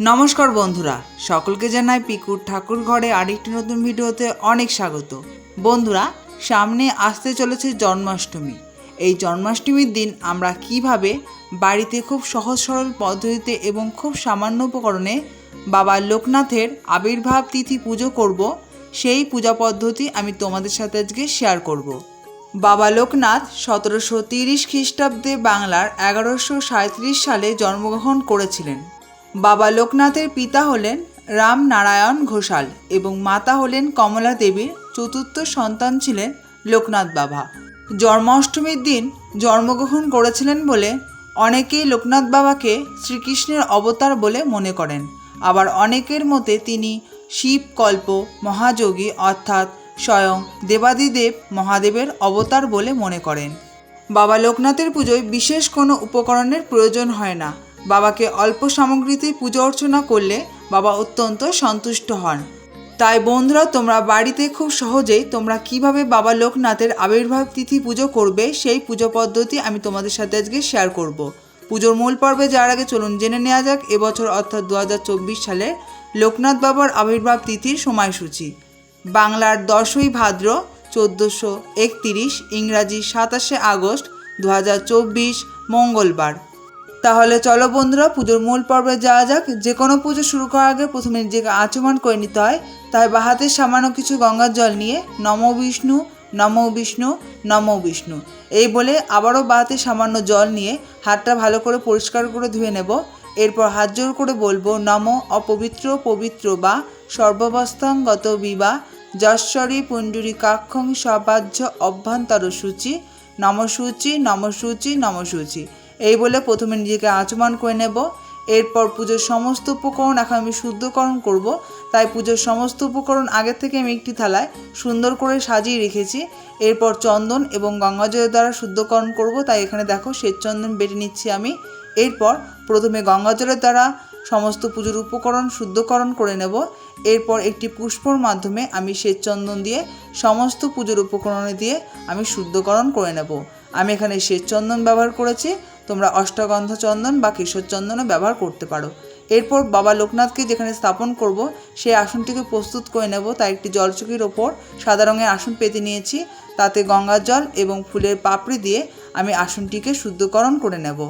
নমস্কার বন্ধুরা, সকলকে জানাই পিকুর ঠাকুর ঘরে আরেকটি নতুন ভিডিওতে অনেক স্বাগত। বন্ধুরা, সামনে আসতে চলেছে জন্মাষ্টমী। এই জন্মাষ্টমীর দিন আমরা কীভাবে বাড়িতে খুব সহজ সরল পদ্ধতিতে এবং খুব সামান্য উপকরণে বাবা লোকনাথের আবির্ভাব তিথি পুজো করব, সেই পূজা পদ্ধতি আমি তোমাদের সাথে আজকে শেয়ার করব। বাবা লোকনাথ সতেরোশো তিরিশ খ্রিস্টাব্দে বাংলার এগারোশো সাঁত্রিশ সালে জন্মগ্রহণ করেছিলেন। বাবা লোকনাথের পিতা হলেন রাম নারায়ণ ঘোষাল এবং মাতা হলেন কমলা দেবীর চতুর্থ সন্তান ছিলেন লোকনাথ বাবা। জন্মাষ্টমীর দিন জন্মগ্রহণ করেছিলেন বলে অনেকেই লোকনাথ বাবাকে শ্রীকৃষ্ণের অবতার বলে মনে করেন। আবার অনেকের মতে তিনি শিবকল্প মহাযোগী অর্থাৎ স্বয়ং দেবাদিদেব মহাদেবের অবতার বলে মনে করেন। বাবা লোকনাথের পুজোয় বিশেষ কোনো উপকরণের প্রয়োজন হয় না। বাবাকে অল্প সামগ্রীতেই পুজো অর্চনা করলে বাবা অত্যন্ত সন্তুষ্ট হন। তাই বন্ধুরা, তোমরা বাড়িতে খুব সহজেই তোমরা কীভাবে বাবা লোকনাথের আবির্ভাব তিথি পুজো করবে সেই পুজো পদ্ধতি আমি তোমাদের সাথে আজকে শেয়ার করব। পুজোর মূল পর্বে যাওয়ার আগে চলুন জেনে নেওয়া যাক, এবছর অর্থাৎ দু হাজার চব্বিশ সালে লোকনাথ বাবার আবির্ভাব তিথির সময়সূচি। বাংলার দশই ভাদ্র চোদ্দোশো একতিরিশ ইংরাজি সাতাশে আগস্ট দু হাজার চব্বিশ মঙ্গলবার। তাহলে চলো বন্ধুরা, পুজোর মূল পর্বে যাওয়া যাক। যে কোনো পুজো শুরু করার আগে প্রথমে নিজেকে আচমন করে নিতে হয়। তাই বাহাতে সামান্য কিছু গঙ্গার জল নিয়ে নম বিষ্ণু নম বিষ্ণু নম বিষ্ণু। এই বলে আবারও বাহাতে সামান্য জল নিয়ে হাতটা ভালো করে পরিষ্কার করে ধুয়ে নেব। এরপর হাত জোর করে বলব, নম অপবিত্র পবিত্র বা সর্বাবস্থাঙ্গত বিবা। যশ্বরী পুণ্ডরী কাক্ষং সবাহ্য অভ্যন্তর সূচি নমসূচি নমসূচি নমসূচি। এই বলে প্রথমে নিজেকে আচমান করে নেব। এরপর পুজোর সমস্ত উপকরণ এখন আমি শুদ্ধকরণ করব। তাই পুজোর সমস্ত উপকরণ আগে থেকে আমি একটি থালায় সুন্দর করে সাজিয়ে রেখেছি। এরপর চন্দন এবং গঙ্গাজলের দ্বারা শুদ্ধকরণ করব। তাই এখানে দেখো শ্বেত চন্দন বেটে নিচ্ছি আমি। এরপর প্রথমে গঙ্গাজলের দ্বারা সমস্ত পুজোর উপকরণ শুদ্ধকরণ করে নেব। এরপর একটি পুষ্পর মাধ্যমে আমি শ্বেত চন্দন দিয়ে সমস্ত পুজোর উপকরণে দিয়ে আমি শুদ্ধকরণ করে নেব। আমি এখানে শ্বেত চন্দন ব্যবহার করেছি। তোমরা অষ্টগন্ধ চন্দন বা কেশর চন্দনও ব্যবহার করতে পারো। এরপর বাবা লোকনাথকে যেখানে স্থাপন করব, সেই আসনটিকে প্রস্তুত করে নেব। তাই একটি জলচুকির ওপর সাদা রঙের আসন পেতে নিয়েছি। তাতে গঙ্গার জল এবং ফুলের পাপড়ি দিয়ে আমি আসনটিকে শুদ্ধকরণ করে নেব।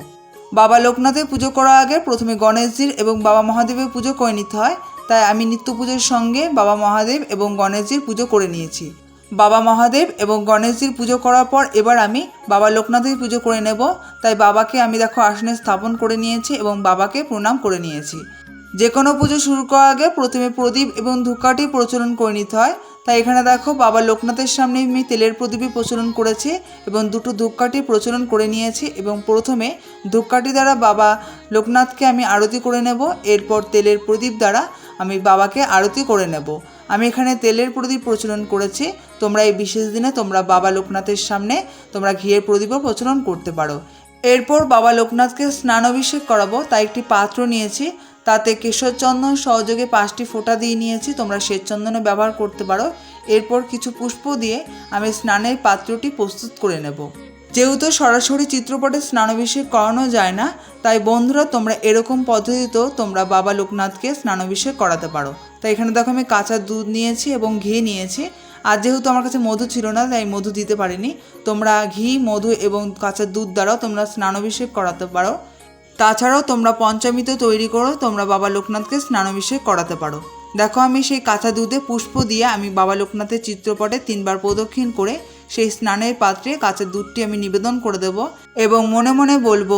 বাবা লোকনাথের পুজো করার আগে প্রথমে গণেশজির এবং বাবা মহাদেবের পুজো করে নিতে হয়। তাই আমি নিত্য পুজোর সঙ্গে বাবা মহাদেব এবং গণেশজির পুজো করে নিয়েছি। বাবা মহাদেব এবং গণেশজির পুজো করার পর এবার আমি বাবা লোকনাথের পুজো করে নেব। তাই বাবাকে আমি দেখো আসনে স্থাপন করে নিয়েছি এবং বাবাকে প্রণাম করে নিয়েছি। যে কোনো পুজো শুরু করার আগে প্রথমে প্রদীপ এবং ধূপকাঠি প্রচলন করে নিতে হয়। তাই এখানে দেখো বাবা লোকনাথের সামনে আমি তেলের প্রদীপই প্রচলন করেছি এবং দুটো ধূপকাঠি প্রচলন করে নিয়েছি এবং প্রথমে ধূপকাঠি দ্বারা বাবা লোকনাথকে আমি আরতি করে নেব। এরপর তেলের প্রদীপ দ্বারা আমি বাবাকে আরতি করে নেব। আমি এখানে তেলের প্রদীপ প্রচলন করেছি। তোমরা এই বিশেষ দিনে তোমরা বাবা লোকনাথের সামনে তোমরা ঘিয়ের প্রদীপও প্রচলন করতে পারো। এরপর বাবা লোকনাথকে স্নান অভিষেক করাবো, তাই একটি পাত্র নিয়েছি। তাতে কেশর চন্দন সহযোগে পাঁচটি ফোঁটা দিয়ে নিয়েছি, তোমরা শ্বেত চন্দনে ব্যবহার করতে পারো। এরপর কিছু পুষ্প দিয়ে আমি স্নানের পাত্রটি প্রস্তুত করে নেব। যেহেতু সরাসরি চিত্রপটে স্নানাভিষেক করানো যায় না, তাই বন্ধুরা তোমরা এরকম পদ্ধতিতেও তোমরা বাবা লোকনাথকে স্নানাভিষেক করাতে পারো। তাই এখানে দেখো আমি কাঁচা দুধ নিয়েছি এবং ঘি নিয়েছি। আর যেহেতু আমার কাছে মধু ছিল না, তাই মধু দিতে পারিনি। তোমরা ঘি, মধু এবং কাঁচা দুধ দ্বারাও তোমরা স্নানাভিষেক করাতে পারো। তাছাড়াও তোমরা পঞ্চমীতে তৈরি করো, তোমরা বাবা লোকনাথকে স্নানাভিষেক করাতে পারো। দেখো আমি সেই কাঁচা দুধে পুষ্প দিয়ে আমি বাবা লোকনাথের চিত্রপটে তিনবার প্রদক্ষিণ করে সেই স্নানের পাত্রে কাঁচা দুধটি আমি নিবেদন করে দেব এবং মনে মনে বলব,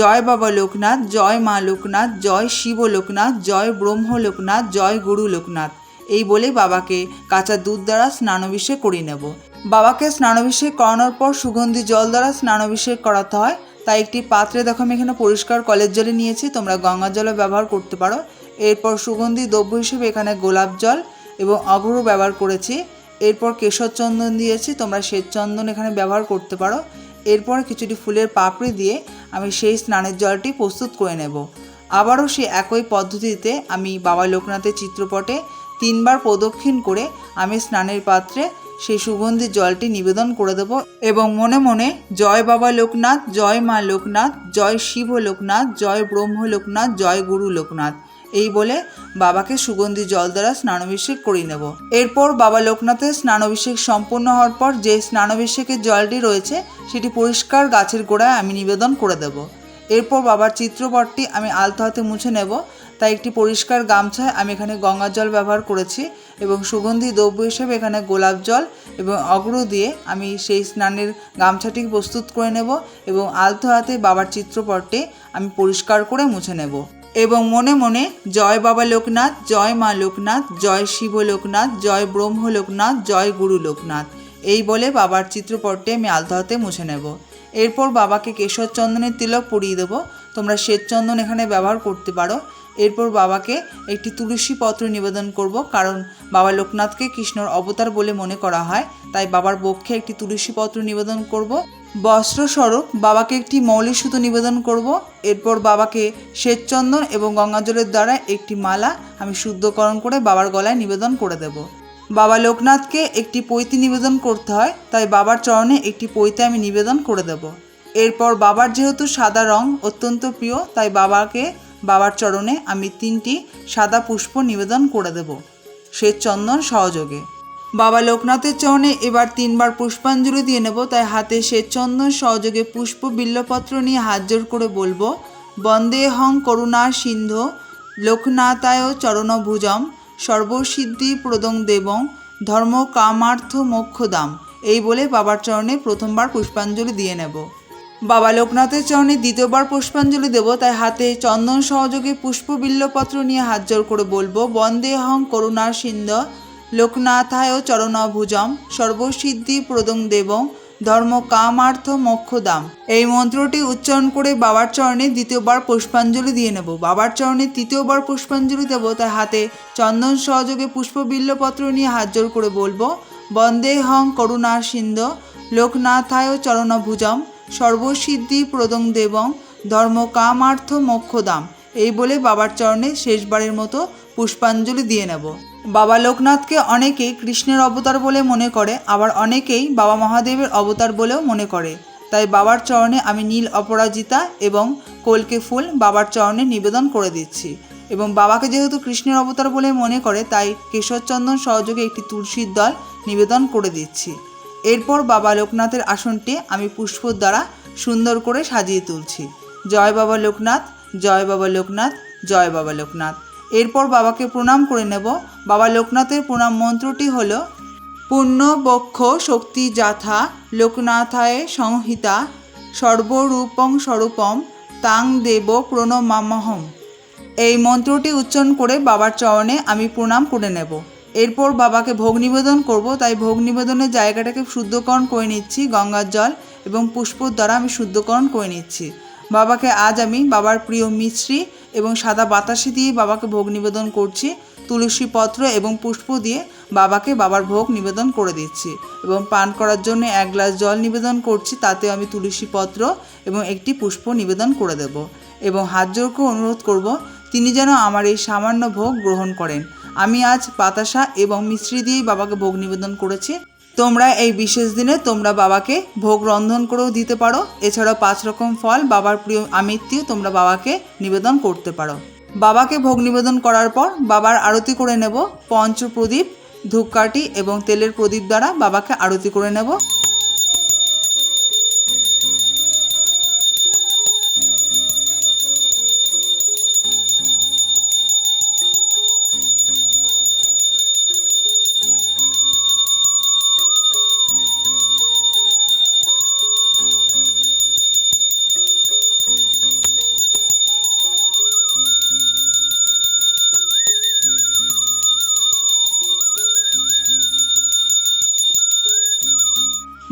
জয় বাবা লোকনাথ, জয় মা লোকনাথ, জয় শিব লোকনাথ, জয় ব্রহ্ম লোকনাথ, জয় গুরু লোকনাথ। এই বলে বাবাকে কাঁচা দুধ দ্বারা স্নানাভিষেক করিয়ে নেব। বাবাকে স্নানাভিষেক করানোর পর সুগন্ধি জল দ্বারা স্নানাভিষেক করাতে হয়। তাই একটি পাত্রে দেখো আমি এখানে পরিষ্কার কলের জলে নিয়েছি, তোমরা গঙ্গার জলও ব্যবহার করতে পারো। এরপর সুগন্ধি দ্রব্য হিসেবে এখানে গোলাপ জল এবং অগরু ব্যবহার করেছি। এরপর কেশর চন্দন দিয়েছি, তোমরা শ্বেত চন্দন এখানে ব্যবহার করতে পারো। এরপর কিছুটি ফুলের পাপড়ি দিয়ে আমি সেই স্নানের জলটি প্রস্তুত করে নেব। আবারও সে একই পদ্ধতিতে আমি বাবা লোকনাথের চিত্রপটে তিনবার প্রদক্ষিণ করে আমি স্নানের পাত্রে সেই সুগন্ধি জলটি নিবেদন করে দেব এবং মনে মনে জয় বাবা লোকনাথ, জয় মা লোকনাথ, জয় শিব লোকনাথ, জয় ব্রহ্ম লোকনাথ, জয় গুরু লোকনাথ। এই বলে বাবাকে সুগন্ধি জল দ্বারা স্নানাভিষেক করিয়ে নেব। এরপর বাবা লোকনাথের স্নানাভিষেক সম্পূর্ণ হওয়ার পর যে স্নানাভিষেকের জলটি রয়েছে, সেটি পরিষ্কার গাছের গোড়ায় আমি নিবেদন করে দেব। এরপর বাবার চিত্রপটটি আমি আলতো হাতে মুছে নেব। তাই একটি পরিষ্কার গামছায় আমি এখানে গঙ্গার জল ব্যবহার করেছি এবং সুগন্ধি দ্রব্য হিসেবে এখানে গোলাপ জল এবং অগ্র দিয়ে আমি সেই স্নানের গামছাটি প্রস্তুত করে নেব এবং আলতো হাতে বাবার চিত্রপটটি আমি পরিষ্কার করে মুছে নেব। এবং মনে মনে, জয় বাবা লোকনাথ, জয় মা লোকনাথ, জয় শিব লোকনাথ, জয় ব্রহ্ম লোকনাথ, জয় গুরু লোকনাথ। এই বলে বাবার চিত্রপটটি আমি আলতো হাতে মুছে নেব। এরপর বাবাকে কেশর চন্দনের তিলক পরিয়ে দেবো। তোমরা শ্বেত চন্দন এখানে ব্যবহার করতে পারো। এরপর বাবাকে একটি তুলসী পত্র নিবেদন করব, কারণ বাবা লোকনাথকে কৃষ্ণর অবতার বলে মনে করা হয়। তাই বাবার বক্ষে একটি তুলসী পত্র নিবেদন করব। বস্ত্রস্বরূপ বাবাকে একটি মৌলিক সুতো নিবেদন করব। এরপর বাবাকে শ্বেতচন্দন এবং গঙ্গাজলের দ্বারা একটি মালা আমি শুদ্ধকরণ করে বাবার গলায় নিবেদন করে দেব। বাবা লোকনাথকে একটি পৈতি নিবেদন করতে হয়, তাই বাবার চরণে একটি পৈতে আমি নিবেদন করে দেব। এরপর বাবার যেহেতু সাদা রং অত্যন্ত প্রিয়, তাই বাবাকে, বাবার চরণে আমি তিনটি সাদা পুষ্প নিবেদন করে দেব। শ্বেতচন্দন সহযোগে। বাবা লোকনাথের চরণে এবার তিনবার পুষ্পাঞ্জলি দিয়ে নেব, তাই হাতে শ্বেত চন্দন সহযোগে পুষ্প বিল্লপত্র নিয়ে হাত জোর করে বলব, বন্দে হং করুণা সিন্ধ, লোকনাথায় চরণভুজম সর্বসিদ্ধি প্রদং দেবং, ধর্ম কামার্থ মোক্ষদাম। এই বলে বাবার চরণে প্রথমবার পুষ্পাঞ্জলি দিয়ে নেব। বাবা লোকনাথের চরণে দ্বিতীয়বার পুষ্পাঞ্জলি দেব, তাই হাতে চন্দন সহযোগে পুষ্প বিল্লপত্র নিয়ে হাত জোর করে বলব, বন্দে হং করুণার সিন্ধ লোকনাথায় চরণভুজম সর্বসিদ্ধি প্রদং দেবং ধর্ম কামার্থ মোক্ষদাম। এই মন্ত্রটি উচ্চারণ করে বাবার চরণে দ্বিতীয়বার পুষ্পাঞ্জলি দিয়ে নেব। বাবার চরণে তৃতীয়বার পুষ্পাঞ্জলি দেব তাই হাতে চন্দন সহযোগে পুষ্প বিল্লপত্র নিয়ে হাত জোর করে বলব, বন্দে হং করুণা সিন্ধ, লোকনাথায় চরণভুজম সর্বসিদ্ধি প্রদং দেবং ধর্ম কামার্থ মোক্ষদাম। এই বলে বাবার চরণে শেষবারের মতো পুষ্পাঞ্জলি দিয়ে নেব। বাবা লোকনাথকে অনেকেই কৃষ্ণের অবতার বলে মনে করে, আবার অনেকেই বাবা মহাদেবের অবতার বলেও মনে করে। তাই বাবার চরণে আমি নীল অপরাজিতা এবং কলকে ফুল বাবার চরণে নিবেদন করে দিচ্ছি। এবং বাবাকে যেহেতু কৃষ্ণের অবতার বলে মনে করে, তাই কেশরচন্দন সহযোগে একটি তুলসীর দল নিবেদন করে দিচ্ছি। এরপর বাবা লোকনাথের আসনটি আমি পুষ্পর দ্বারা সুন্দর করে সাজিয়ে তুলছি। জয় বাবা লোকনাথ, জয় বাবা লোকনাথ, জয় বাবা লোকনাথ। এরপর বাবাকে প্রণাম করে নেব। বাবা লোকনাথের প্রণাম মন্ত্রটি হল পূর্ণ বক্ষ শক্তি যাথা, লোকনাথায় সংহিতা, সর্বরূপং স্বরূপম, তাং দেব প্রণমামহম এই মন্ত্রটি উচ্চারণ করে বাবার চরণে আমি প্রণাম করে নেব। এরপর বাবাকে ভোগ নিবেদন করব। তাই ভোগ নিবেদনের জায়গাটাকে শুদ্ধকরণ করে নিচ্ছি, গঙ্গার জল এবং পুষ্পর দ্বারা আমি শুদ্ধকরণ করে নিচ্ছি। বাবাকে আজ আমি বাবার প্রিয় মিশ্রি এবং সাদা বাতাসি দিয়ে বাবাকে ভোগ নিবেদন করছি। তুলসী পত্র এবং পুষ্প দিয়ে বাবাকে বাবার ভোগ নিবেদন করে দিচ্ছি এবং পান করার জন্য এক গ্লাস জল নিবেদন করছি, তাতেও আমি তুলসী পত্র এবং একটি পুষ্প নিবেদন করে দেব এবং হাত জোরকে অনুরোধ করব, তিনি যেন আমার এই সামান্য ভোগ গ্রহণ করেন। আমি আজ বাতাসা এবং মিশ্রি দিয়েই বাবাকে ভোগ নিবেদন করেছি। তোমরা এই বিশেষ দিনে তোমরা বাবাকে ভোগ রন্ধন করেও দিতে পারো। এছাড়াও পাঁচ রকম ফল বাবার প্রিয় আমিত্তিও তোমরা বাবাকে নিবেদন করতে পারো। বাবাকে ভোগ নিবেদন করার পর বাবার আরতি করে নেব। পঞ্চপ্রদীপ, ধূপকাঠি এবং তেলের প্রদীপ দ্বারা বাবাকে আরতি করে নেব।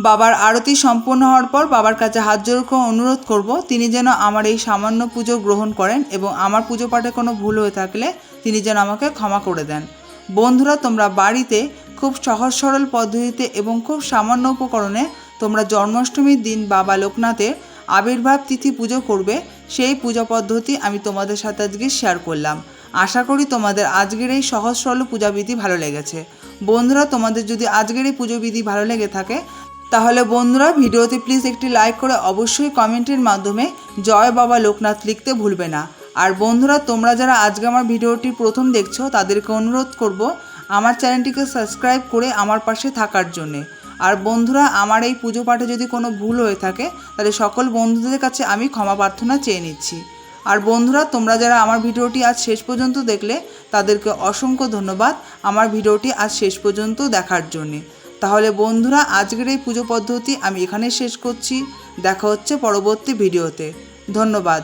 বাবার আরতি সম্পূর্ণ হওয়ার পর বাবার কাছে হাত জোর অনুরোধ করব, তিনি যেন আমার এই সামান্য পুজো গ্রহণ করেন এবং আমার পুজো পাঠে কোনো ভুল হয়ে থাকলে তিনি যেন আমাকে ক্ষমা করে দেন। বন্ধুরা, তোমরা বাড়িতে খুব সহজ সরল পদ্ধতিতে এবং খুব সামান্য উপকরণে তোমরা জন্মাষ্টমীর দিন বাবা লোকনাথের আবির্ভাব তিথি পুজো করবে, সেই পূজা পদ্ধতি আমি তোমাদের সাথে আজকে শেয়ার করলাম। আশা করি তোমাদের আজকের এই সহজ সরল পূজাবিধি ভালো লেগেছে। বন্ধুরা, তোমাদের যদি আজকের এই পুজো বিধি ভালো লেগে থাকে তাহলে বন্ধুরা, ভিডিওতে প্লিজ একটি লাইক করে অবশ্যই কমেন্টের মাধ্যমে জয় বাবা লোকনাথ লিখতে ভুলবে না। আর বন্ধুরা, তোমরা যারা আজকে আমার ভিডিওটি প্রথম দেখছ, তাদেরকে অনুরোধ করব আমার চ্যানেলটিকে সাবস্ক্রাইব করে আমার পাশে থাকার জন্যে। আর বন্ধুরা, আমার এই পুজো পাঠে যদি কোনো ভুল হয়ে থাকে, তাহলে সকল বন্ধুদের কাছে আমি ক্ষমা প্রার্থনা চেয়ে নিচ্ছি। আর বন্ধুরা, তোমরা যারা আমার ভিডিওটি আজ শেষ পর্যন্ত দেখলে, তাদেরকে অসংখ্য ধন্যবাদ আমার ভিডিওটি আজ শেষ পর্যন্ত দেখার জন্যে। তাহলে বন্ধুরা, আজকের এই পুজো পদ্ধতি আমি এখানে শেষ করছি। দেখা হচ্ছে পরবর্তী ভিডিওতে। ধন্যবাদ।